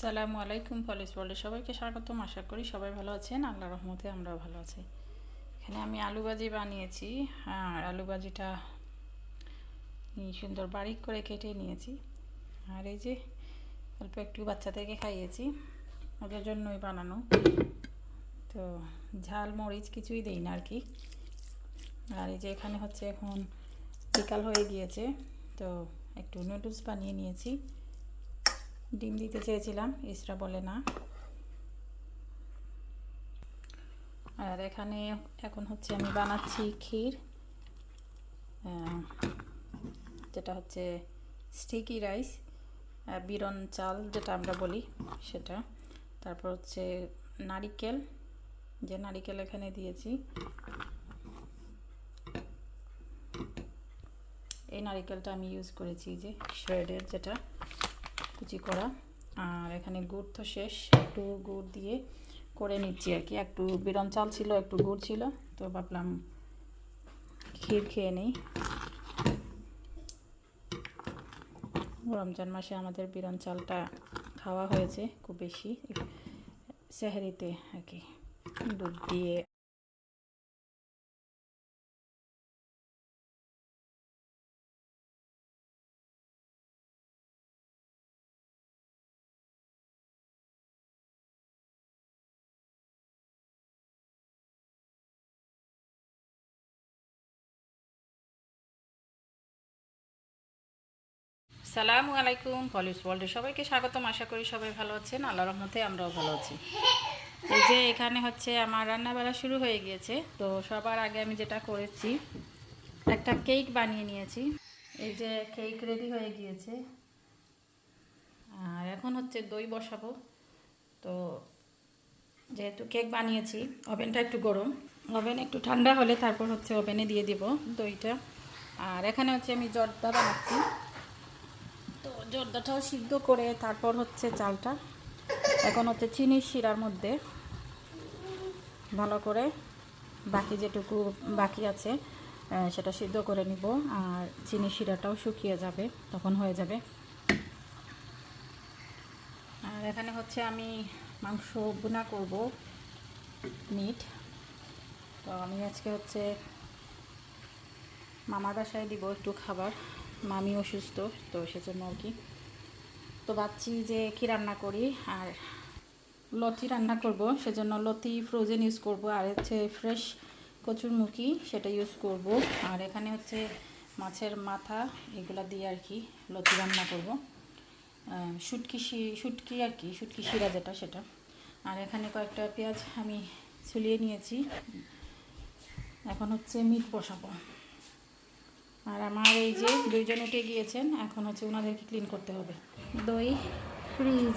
সালামু আলাইকুম পলিস ওয়ার্ল্ডে সবাইকে স্বাগতম। আশা করি সবাই ভালো আছেন। আল্লাহ রহমতে আমরাও ভালো আছি। এখানে আমি আলু ভাজি বানিয়েছি। আর আলু ভাজিটা সুন্দর বারিক করে কেটে নিয়েছি। আর এই যে অল্প একটু বাচ্চাদেরকে খাইয়েছি। ওদের জন্যই বানানো। তো ঝাল, মরিচ কিছুই দেই না আর কি আর এই যে এখানে হচ্ছে এখন বিকাল হয়ে গিয়েছে। তো একটু নুডলস বানিয়ে নিয়েছি। ডিম দিতে চেয়েছিলাম, ইসরা বলে না। আর এখানে এখন হচ্ছে আমি বানাচ্ছি ক্ষীর। যেটা হচ্ছে স্টিকি রাইস বিরন চাল যেটা আমরা বলি সেটা। তারপর হচ্ছে নারিকেল, যে নারিকেল এখানে দিয়েছি। এই নারিকেলটা আমি ইউজ করেছি যে শ্রেডের যেটা। কুচি করা। আর এখানে গুড় তো শেষ, একটু গুড় দিয়ে করে নিচ্ছি আর কি। একটু বিরন চাল ছিল, একটু গুড় ছিল, তো ভাবলাম ক্ষীর খেয়ে নিই। রমজান মাসে আমাদের বিরন চালটা খাওয়া হয়েছে খুব বেশি। সেহারিতে আর কি দুধ দিয়ে সালামু আলাইকুম পলিস ওয়ার্ল্ডে সবাইকে স্বাগতম। আশা করি সবাই ভালো আছেন। আল্লাহ রহমতে আমরাও ভালো আছি। এই যে এখানে হচ্ছে আমার রান্না বাড়া শুরু হয়ে গিয়েছে। তো সবার আগে আমি যেটা করেছি, একটা কেক বানিয়ে নিয়েছি। এই যে কেক রেডি হয়ে গিয়েছে। আর এখন হচ্ছে দই বসাবো। তো যেহেতু কেক বানিয়েছি, ওভেনটা একটু গরম। ওভেন একটু ঠান্ডা হলে তারপর হচ্ছে ওভেনে দিয়ে দিব দইটা। আর এখানে হচ্ছে আমি জর্দা বানাচ্ছি। জর্দাটাও সিদ্ধ করে তারপর হচ্ছে চালটা। এখন হচ্ছে চিনির শিরার মধ্যে ভালো করে বাকি যেটুকু বাকি আছে সেটা সিদ্ধ করে নিব। আর চিনি শিরাটাও শুকিয়ে যাবে, তখন হয়ে যাবে। আর এখানে হচ্ছে আমি মাংস বুনা করব মিট। তো আমি আজকে হচ্ছে মামার বাসায় দিব একটু খাবার। মামি অসুস্থ তো সেজন্য আর কি। তো ভাবছি যে কি রান্না করি আর লতি রান্না করব সেজন্য লতি ফ্রোজেন ইউজ করব আর হচ্ছে ফ্রেশ কচুরমুখী সেটা ইউজ করব। আর এখানে হচ্ছে মাছের মাথা এগুলা দিয়ে আর কি লতি রান্না করব। আহ, শুটকি শুটকি আর কি শুটকি শিরা যেটা সেটা। আর এখানে কয়েকটা পেঁয়াজ আমি ছুলিয়ে নিয়েছি। এখন হচ্ছে মিট বসাবো। আর আমার এই যে দুইজন উঠে গিয়েছেন, এখন হচ্ছে ওনাদেরকে ক্লিন করতে হবে। দই ফ্রিজ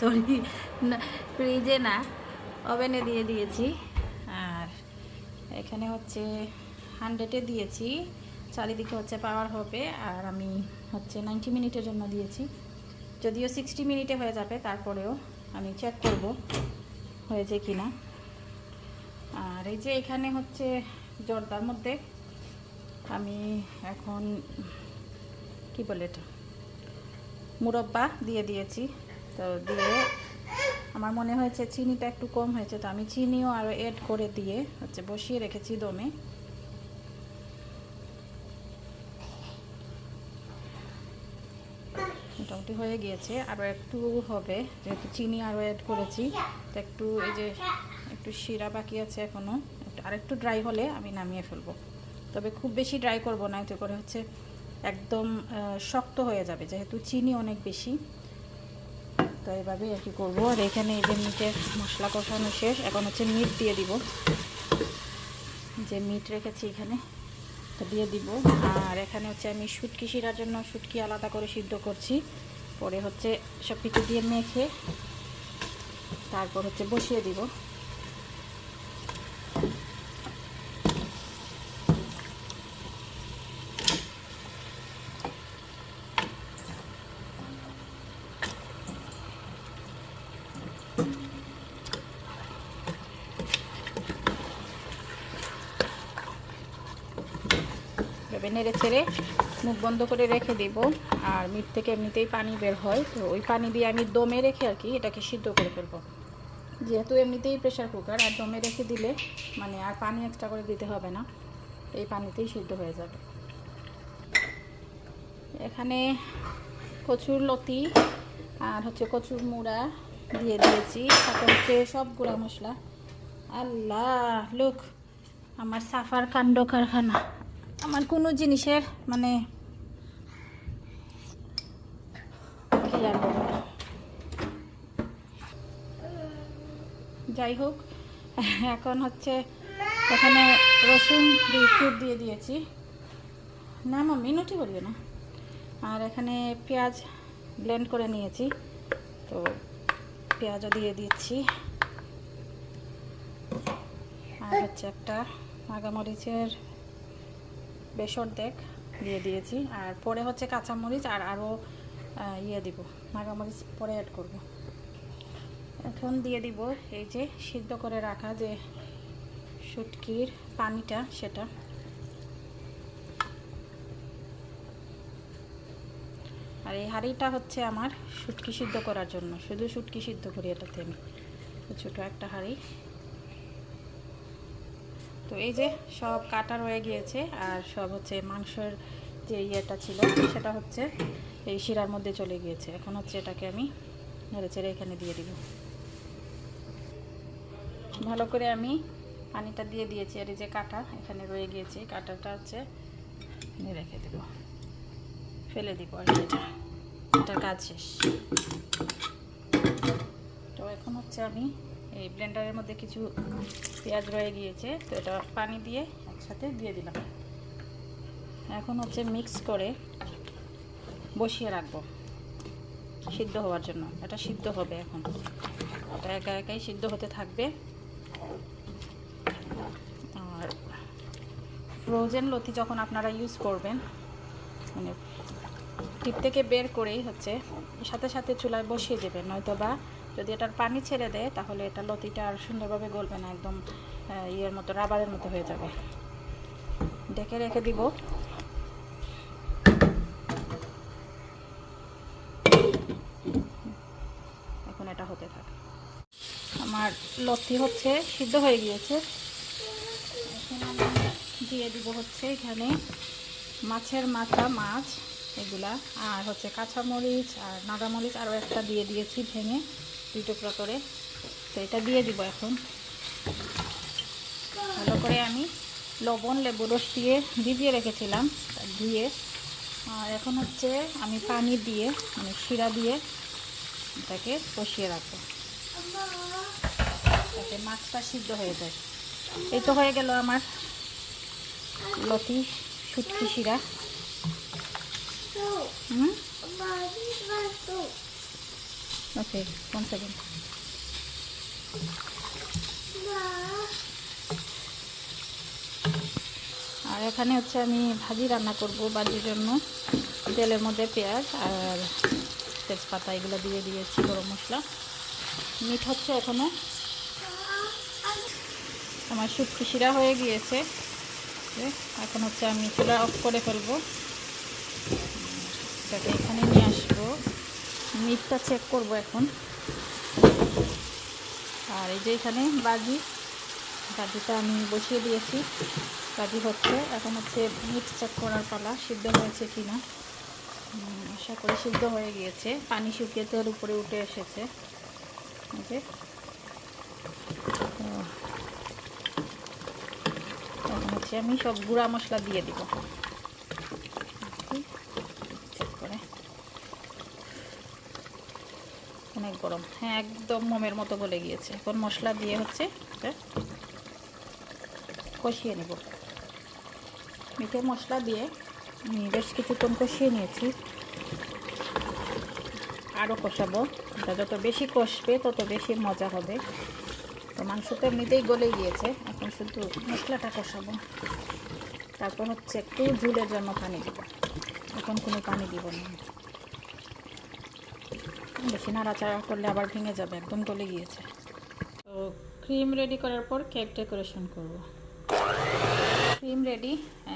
সরি না ফ্রিজে না ওভেনে দিয়ে দিয়েছি। আর এখানে হচ্ছে হান্ড্রেডে দিয়েছি। চারিদিকে হচ্ছে পাওয়ার হবে, আর আমি হচ্ছে নাইনটি মিনিটের জন্য দিয়েছি। যদিও সিক্সটি মিনিটে হয়ে যাবে, তারপরেও আমি চেক করব হয়েছে কি না আর এই যে এখানে হচ্ছে জর্দার মধ্যে আমি এখন, কি বলে এটা? মুরব্বা দিয়ে দিয়েছি। তো দিয়ে আমার মনে হয়েছে চিনিটা একটু কম হয়েছে, তো আমি চিনিও আরও অ্যাড করে দিয়ে হচ্ছে বসিয়ে রেখেছি দমে। মোটামুটি হয়ে গিয়েছে। আরও একটু হবে, যেহেতু চিনি আরও অ্যাড করেছি, তো একটু এই যে একটু শিরা বাকি আছে এখনও আর একটু ড্রাই হলে আমি নামিয়ে ফেলব। তবে খুব বেশি ড্রাই করব না, এতে করে হচ্ছে একদম শক্ত হয়ে যাবে, যেহেতু চিনি অনেক বেশি। তো এভাবে আর কি করব। আর এখানে এই যে মিটের মশলা কষানো শেষ, এখন হচ্ছে মিট দিয়ে দিব। যে মিট রেখেছি এখানে, তো দিয়ে দিব। আর এখানে হচ্ছে আমি শুটকি শিরার জন্য শুটকি আলাদা করে সিদ্ধ করছি। পরে হচ্ছে সব কিছু দিয়ে মেখে তারপর হচ্ছে বসিয়ে দিব। নেড়ে ছেড়ে মুখ বন্ধ করে রেখে দিব। আর মিট থেকে এমনিতেই পানি বের হয়। তো ওই পানি দিয়ে আমি দমে রেখে আর কি এটাকে সিদ্ধ করে ফেলব। যেহেতু এমনিতেই প্রেশার কুকার আর দমে রেখে দিলে মানে আর পানি এক্সট্রা করে দিতে হবে না। এই পানিতেই সিদ্ধ হয়ে যাবে। এখানে কচুর লতি আর হচ্ছে কচুর মুড়া দিয়ে দিয়েছি। তারপর হচ্ছে সব গুঁড়া মশলা। আল্লাহ, লোক, আমার সাফার কাণ্ড কারখানা। আমার কোনো জিনিসের মানে বলব? যাই হোক, এখন হচ্ছে এখানে রসুন চুপ দিয়ে দিয়েছি। না মাম্মি, নটি বলিও না। আর এখানে পেঁয়াজ ব্লেন্ড করে নিয়েছি। তো পেঁয়াজও দিয়ে দিচ্ছি। আর হচ্ছে একটা মাগামরিচের বেসর দেখ দিয়ে দিয়েছি। আর পরে হচ্ছে কাঁচামরিচ আর আরও ইয়ে দিব মাগামরিচ পরে অ্যাড করব। এখন দিয়ে দিব এই যে সিদ্ধ করে রাখা যে শুটকির পানিটা, সেটা। আর এই হাঁড়িটা হচ্ছে আমার শুটকি সিদ্ধ করার জন্য, শুধু শুটকি সিদ্ধ করি এটাতে আমি। ছোটো একটা হাঁড়ি। তো এই যে সব কাটা রয়ে গিয়েছে আর সব হচ্ছে মাংসের যে ইয়েটা ছিল, সেটা হচ্ছে এই শিরার মধ্যে চলে গিয়েছে। এখন হচ্ছে এটাকে আমি নেড়ে চেড়ে এখানে দিয়ে দিব। ভালো করে আমি পানিটা দিয়ে দিয়েছি, আর এই যে কাটা এখানে রয়ে গিয়েছে। কাটাটা হচ্ছে রেখে দেব। ফেলে দিব আর এটা এটার কাজ শেষ। তো এখন হচ্ছে আমি এই ব্লেন্ডারের মধ্যে কিছু পেঁয়াজ রয়ে গিয়েছে, তো এটা পানি দিয়ে একসাথে দিয়ে দিলাম। এখন হচ্ছে মিক্স করে বসিয়ে রাখব, সিদ্ধ হওয়ার জন্য। এটা সিদ্ধ হবে এখন। এটা একা একাই সিদ্ধ হতে থাকবে। আর ফ্রোজেন লতি যখন আপনারা ইউজ করবেন মানে টিপ থেকে বের করেই হচ্ছে, সাথে সাথে চুলায় বসিয়ে দেবেন নয়তো বা যদি এটার পানি ছেড়ে দেয়, তাহলে এটা লতিটা আর সুন্দরভাবে গলবে না, একদম ইয়ের মতো, রাবারের মতো হয়ে যাবে। ডেকে রেখে দিব। এখন এটা হতে থাকে। আমার লতি হচ্ছে, সিদ্ধ হয়ে গিয়েছে। এখন আমি দিয়ে দিব হচ্ছে এখানে মাছের মাথা, মাছ, এগুলা, আর হচ্ছে কাঁচামরিচ আর নাগামরিচ আরও একটা দিয়ে দিয়েছি ভেঙে। দুই টুকরো করে। তো এটা দিয়ে দিব এখন। ভালো করে আমি লবণ, লেবু, রস দিয়ে ভিজিয়ে রেখেছিলাম দিয়ে আর এখন হচ্ছে আমি পানি দিয়ে মানে শিরা দিয়ে এটাকে কষিয়ে রাখব। যাতে মাছটা সিদ্ধ হয়ে যায়। এই তো হয়ে গেল আমার লতি শুটকি শিরা। হুম? ওকে ওয়ান সেকেন্ড আর এখানে হচ্ছে আমি ভাজি রান্না করব ভাজির জন্য। তেলের মধ্যে পেঁয়াজ আর তেজপাতা, এগুলো দিয়ে দিয়েছি গরম মশলা। মিট হচ্ছে এখনও। আমার শুটকি শিরা হয়ে গিয়েছে। এখন হচ্ছে আমি চুলা অফ করে ফেলব। এখানে নিয়ে আসব। মিটটা চেক করব এখন। আর এই যে এখানে বাজি, বাজিটা আমি বসিয়ে দিয়েছি। বাজি হচ্ছে, এখন হচ্ছে মিট চেক করার পালা, সিদ্ধ হয়েছে কি না আশা করি সিদ্ধ হয়ে গিয়েছে। পানি শুকিয়ে তেল উপরে উঠে এসেছে। যে। এখন হচ্ছে আমি সব গুঁড়া মশলা দিয়ে দিব চেক করে অনেক গরম। হ্যাঁ একদম মোমের মতো গলে গিয়েছে। এখন মশলা দিয়ে হচ্ছে কষিয়ে নেব। মিঠে মশলা দিয়ে আমি বেশ কিছুক্ষণ কষিয়ে নিয়েছি। আরও কষাবো। এটা যত বেশি কষবে, তত বেশি মজা হবে। তো মাংস তো এমনিতেই গলে গিয়েছে। এখন শুধু মশলাটা কষাবো। তারপর হচ্ছে একটু ঝুলের জন্য পানি দেব। এখন কোনো পানি দিব না। বেশি নাড়াচাড়া করলে আবার ভেঙে যাবে, একদম গলে গিয়েছে। তো ক্রিম রেডি করার পর কেক ডেকোরেশন করব। ক্রিম রেডি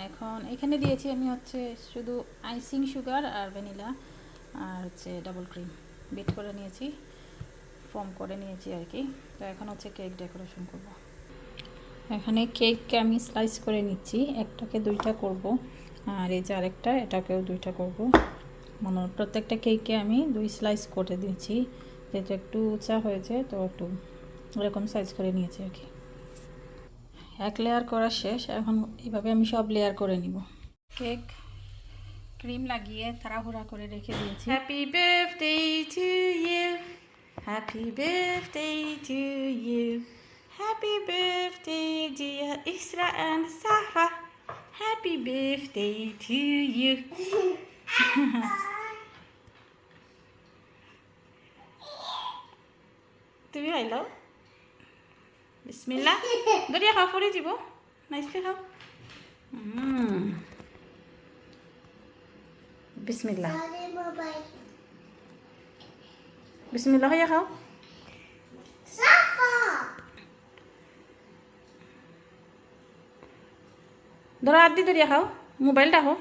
এখন এখানে দিয়েছি আমি হচ্ছে শুধু আইসিং সুগার আর ভ্যানিলা আর হচ্ছে ডাবল ক্রিম বিট করে নিয়েছি ফর্ম করে নিয়েছি আর কি। তো এখন হচ্ছে কেক ডেকোরেশন করব। এখানে কেককে আমি স্লাইস করে নিচ্ছি, একটাকে দুইটা করব। আর এই যে আরেকটা, এটাকেও দুইটা করব। মানে প্রত্যেকটা কেককে আমি দুই স্লাইস করে দিয়েছি যেহেতু একটু উঁচা হয়েছে তো একটু এরকম সাইজ করে নিয়েছি আর কি এক লেয়ার করা শেষ এখন এইভাবে আমি সব লেয়ার করে নিব কেক ক্রিম লাগিয়ে তাড়াহুড়া করে রেখে দিয়েছি Happy birthday to you. Happy birthday to you. Happy birthday, dear Isra and Safa. Happy birthday to you. তুমি আইলো বিসমিল্লা দরিয়া খাও পরে যাব নাইসলি খাও. বিসমিল্লা বিসমিল্লা খাইয়া খাও। ধরো আদি দরিয়া খাও। মোবাইলটা খাও।